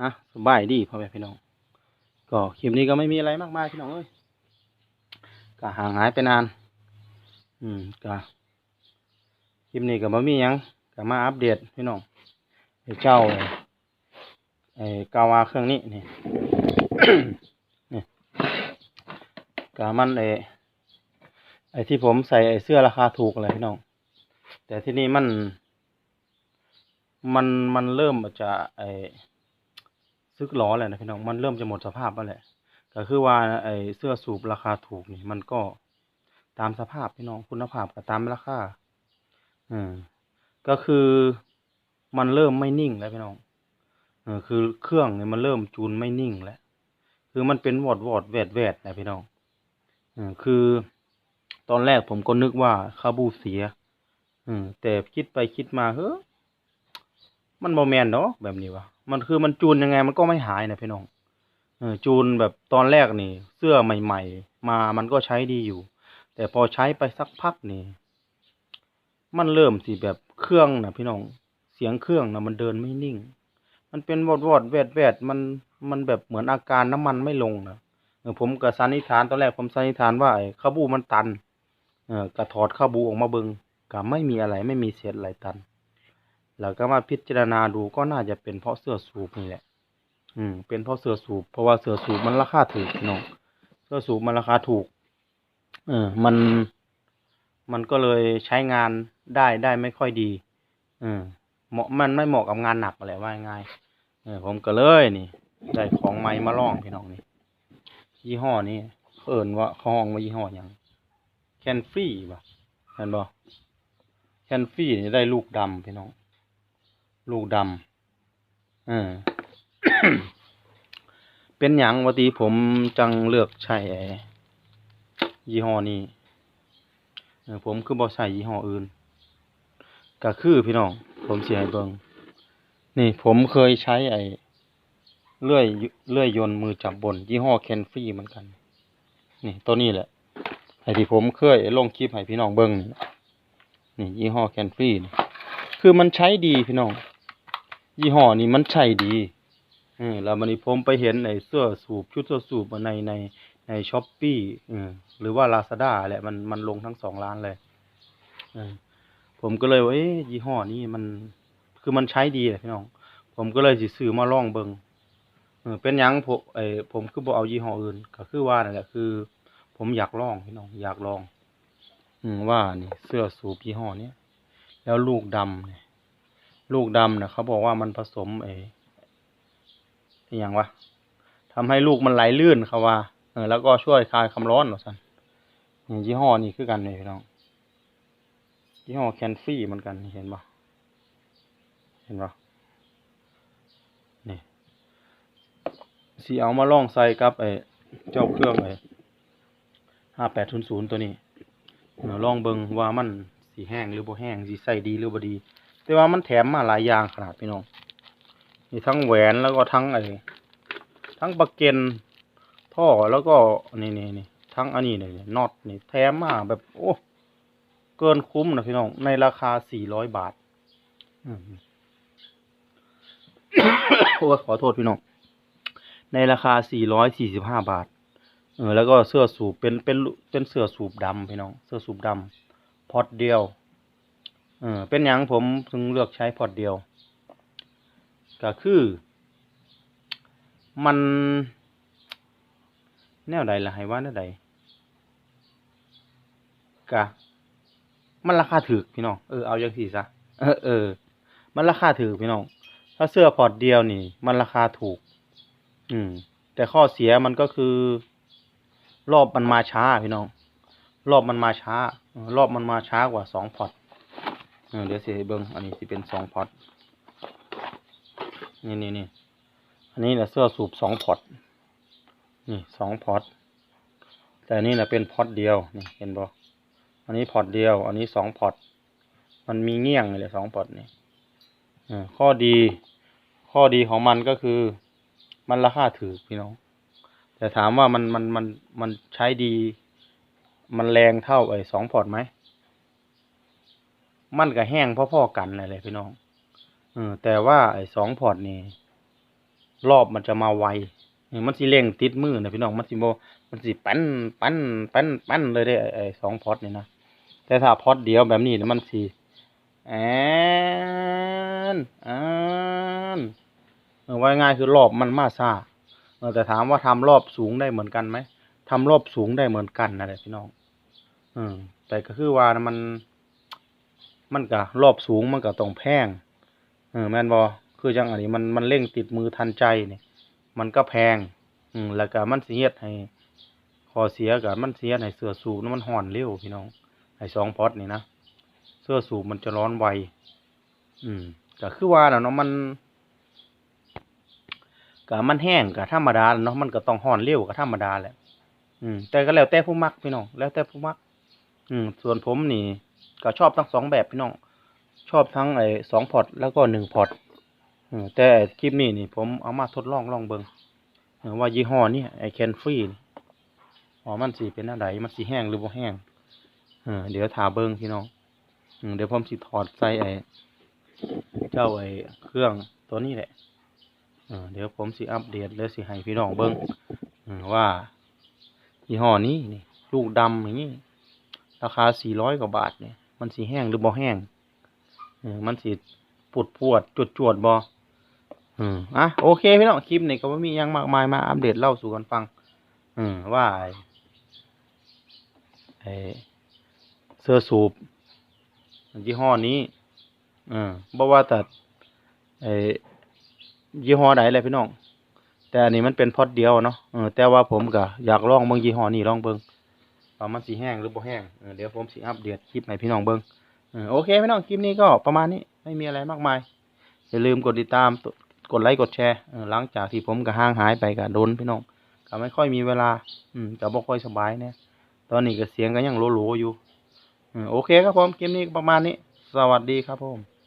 อะสบายดีพ่อแม่พี่น้อง ก็คลิปนี้ก็ไม่มีอะไรมากมายพี่น้องเอ้ยก็ห่างหายไปนาน อืมก็คลิปนี้ก็บ่มีหยังก็มาอัปเดตพี่น้องไอ้เจ้าไอ้กาวาเครื่องนี้นี่นี่ก็มันไอ้ไอ้ที่ผมใส่ไอ้เสื้อราคาถูกอะไรพี่น้อง แต่ที่นี่มัน มันมันเริ่มจะไอ ซึกล้อแหละนะพี่น้องมันเริ่มจะหมดสภาพแล้วแหละก็คือว่าไอเสื้อสูบราคาถูกนี่ มันก็ตามสภาพพี่น้องคุณภาพก็ตามราคาอืมก็คือมันเริ่มไม่นิ่งแล้วพี่น้องเออคือเครื่องเนี่ยมันเริ่มจูนไม่นิ่งแล้วคือมันเป็นวอดวอดแวดแวดนะพี่น้องเออคือตอนแรกผมก็นึกว่าคาบูเสียอืมแต่คิดไปคิดมาเฮ้อมันโมแมนเนาะแบบนี้วะ มันคือมันจูนยังไงมันก็ไม่หายนะพี่น้องเออจูนแบบตอนแรกนี่ เสื้อใหม่ ๆ มามันก็ใช้ดีอยู่ แต่พอใช้ไปสักพักนี่ มันเริ่มสิแบบเครื่องนะพี่น้องเสียงเครื่องนะมันเดินไม่นิ่ง มันเป็นวอดวอดแวดแวดมันมันแบบเหมือนอาการน้ำมันไม่ลงนะเออผมกับสันนิษฐานตอนแรกผมสันนิษฐานว่าไอ้คาบูมันตัน เออกระถอดคาบูออกมาเบิงก็ไม่มีอะไรไม่มีเศษอะไรตัน แล้วก็มาพิจารณาดูก็น่าจะเป็นเพราะเสื้อสูบนี่แหละ อืม เป็นเพราะเสื้อสูบ เพราะว่าเสื้อสูบมันราคาถูกน้องเสื้อสูบมันราคาถูก เออ มัน มันก็เลยใช้งานได้ได้ไม่ค่อยดี เออ เหมาะมันไม่เหมาะกับงานหนักอะไรว่าง่ายเออ ผมก็เลยนี่ ได้ของใหม่มาลองพี่น้องนี่ยี่ห้อนี้เอิ้นว่าเขาห้องว่ายี่ห้อหยังแคนฟรีบ่เห็นบ่แคนฟรีนี่ได้ลูกดำพี่น้อง ลูกดำเออเป็นหยังวะตีผมจังเลือกใช้ไอ้ยี่ห้อนี้ผมคือบ่ใช้ยี่ห้ออื่นก็คือพี่น้อง ผมเสิให้เบิงนี่ผมเคยใช้ไอ้เลื่อยเลื่อยยนต์มือจับบน ยี่ห้อแคนฟรีเหมือนกัน นี่ตัวนี้แหละไอ้ที่ผมเคยลงคลิปให้พี่น้องเบิ่งนี่นี่ยี่ห้อแคนฟรีนี่ คือมันใช้ดีพี่น้อง ยี่ห้อนี้มันใช้ดีเออแล้วมันนี้ผมไปเห็นไอ้เสื้อสูบชุดเสื้อสูบในในในช้อปปี้หรือว่าลาซาด้าแหละมันมันลงทั้งสองร้านเลยอผมก็เลยว่าเอ๊ยี่ห้อนี้มันคือมันใช้ดีแหละพี่น้อง ผมก็เลยสิซื้อมาลองเบิงเออเป็นยังผมไอ้ผมคือบ่เอายี่ห้ออื่น ก็คือว่านั่นแหละคือ ผมอยากลองพี่น้องอยากลอง อืว่านี่เสื้อสูบยี่ห้อเนี้ย แล้วลูกดำเนี่ยลูกดำเนี่ยเขาบอกว่ามันผสมไอ้อย่างวะทำให้ลูกมันไหลลื่นเขาว่าเออแล้วก็ช่วยคลายความร้อนหรอสันนี่ยี่ห้อนี้คือกันเลยพี่น้องยี่ห้อแคนฟี่เหมือนกันเห็นปะเห็นปะนี่สีเอามาล่องใส่กับไอ้เจ้าเครื่องไอ้ห้าแปดศูนย์ศูนย์ตัวนี้เดี๋ยวลองเบิงว่ามัน สีแห้งหรือบ่แห้งสีใส่ดีหรือบ่ดี แต่ว่ามันแถมมาหลายอย่างขนาดพี่น้องมีทั้งแหวนแล้วก็ทั้งไอ้ทั้งปลักเกนท่อแล้วก็นี่นี่นี่ทั้งอันนี้นี่น็อตนี่แถมมาแบบโอ้เกินคุ้มนะพี่น้องในราคาสี่ร้อยบาทโอ้ขอโทษพี่น้องในราคาสี่ร้อยสี่สิบห้าบาทเออแล้วก็เสื้อสูบเป็นเป็นเป็นเสื้อสูบดำพี่น้อง เสื้อสูบดำ พอร์ตเดียวเออเป็นหยังผมถึงเลือกใช้พอร์ตเดียว ก็คือ มัน แนวใดล่ะให้ว่าแนวใดกะมันราคาถูกพี่น้องเออเอาอย่างสี่ซะเออเออมันราคาถูกพี่น้องถ้าเสื้อพอร์ตเดียวนี่ มันราคาถูก อืม แต่ข้อเสียมันก็คือ รอบมันมาช้าพี่น้อง รอบมันมาช้า รอบมันมาช้ากว่าสองพอตเดี๋ยวสิให้เบิ้งอันนี้สิเป็นสองพอตนี่นี่นี่อันนี้แหละเสื้อสูบสองพอตนี่สองพอตแต่อันนี่แหละเป็นพอตเดียวนี่เห็นบ่อันนี้พอตเดียว อันนี้สองพอตมันมีเงี้ยงเลยสองพอตนี่ข้อดี ข้อดีของมันก็คือ มันราคาถือพี่น้อง แต่ถามว่ามันมันมันมันใช้ดี มันแรงเท่าไอ้สองพอร์ตไหม มันก็แห้งพ่อๆกันเลยเลยพี่น้องเออแต่ว่าไอ้สองพอร์ตนี่รอบมันจะมาไวมันสิเร่งติดมือนะพี่น้องมันสิบ่มันสิปั้นปั้นปั้นปั้นเลยเด้ไอ้สองพอตนี่นะแต่ถ้าพอตเดียวแบบนี้นะมันสิแอนแอนเออว่าง่ายคือรอบมันมาซาแต่ถามว่าทำรอบสูงได้เหมือนกันไหมทำรอบสูงได้เหมือนกันนะแหละพี่น้อง อืมแต่ก็คือว่ามัน มันก็รอบสูงมันก็ต้องแพงเออแม่นบ่คือจังอันนี้มันมันเร่งติดมือทันใจเนี่ยมันก็แพง อืมแล้วก็มันเสิเฮ็ดให้ข้อเสียก็มันเสิเฮ็ดให้เสื้อสูบนั้นมันร้อนเร็วพี่น้องไอ้สองพอตนี่นะเสื้อสูบมันจะร้อนไวอืมก็คือว่าเนาะมันก็มันแห้งก็ธรรมดาเนาะมันก็ต้องร้อนเร็วก็ธรรมดาแหละอืมแต่ก็แล้วแต่ผู้มักพี่น้องแล้วแต่ผู้มัก อืม ส่วนผมนี่ ก็ชอบทั้งสองแบบพี่น้อง ชอบทั้งไอ้สองพอร์ตแล้วก็หนึ่งพอร์ตแต่คลิปนี้นี่ ผมเอามาทดลองลองเบิงว่ายี่ห้อนี่ไอ้แคนฟรีอ๋อมันสีเป็นอะไรมันสีแห้งหรือบ่แห้งเออเดี๋ยวถาเบิงพี่น้องอืมเดี๋ยวผมสิถอดใส่ไอ้เจ้าไอ้เครื่องตัวนี้แหละเออเดี๋ยวผมสิอัปเดตแล้วสิให้พี่น้องเบิงว่ายี่ห้อนี้นี่ลูกดำอย่างนี้ ราคาสี่ร้อยกว่าบาทเนี่ยมันสีแห้งหรือบ่แห้งมันสีปวดปวดจวดจวดบ่อืมอะโอเคพี่น้องคลิปนี้ก็ไม่มียังมากมายมาอัปเดตเล่าสู่กันฟัง อืมว่าไอ้ไอ้เสื้อสูบยี่ห้อนี้เออบ่ว่าแต่ไอยี่ห้อใดเลยพี่น้องแต่อันนี้มันเป็นพอดเดียวเนาะแต่ว่าผมก็อยากลองเบิ่งยี่ห้อนี้ลองเบิ่ง ว่ามันสีแห้งหรือบ่แห้งเดี๋ยวผมสิอัปเดตคลิปให้พี่น้องเบิงโอเคพี่น้องคลิปนี้ก็ประมาณนี้ไม่มีอะไรมากมายอย่าลืมกดติดตามกดไลค์กดแชร์หลังจากที่ผมก็ห่างหายไปก็โดนพี่น้องก็ไม่ค่อยมีเวลา อืมก็บ่ค่อยสบายเนี่ยตอนนี้ก็เสียงก็ยังโหลๆอยู่โอเคครับผมคลิปนี้ประมาณนี้ สวัสดีครับผม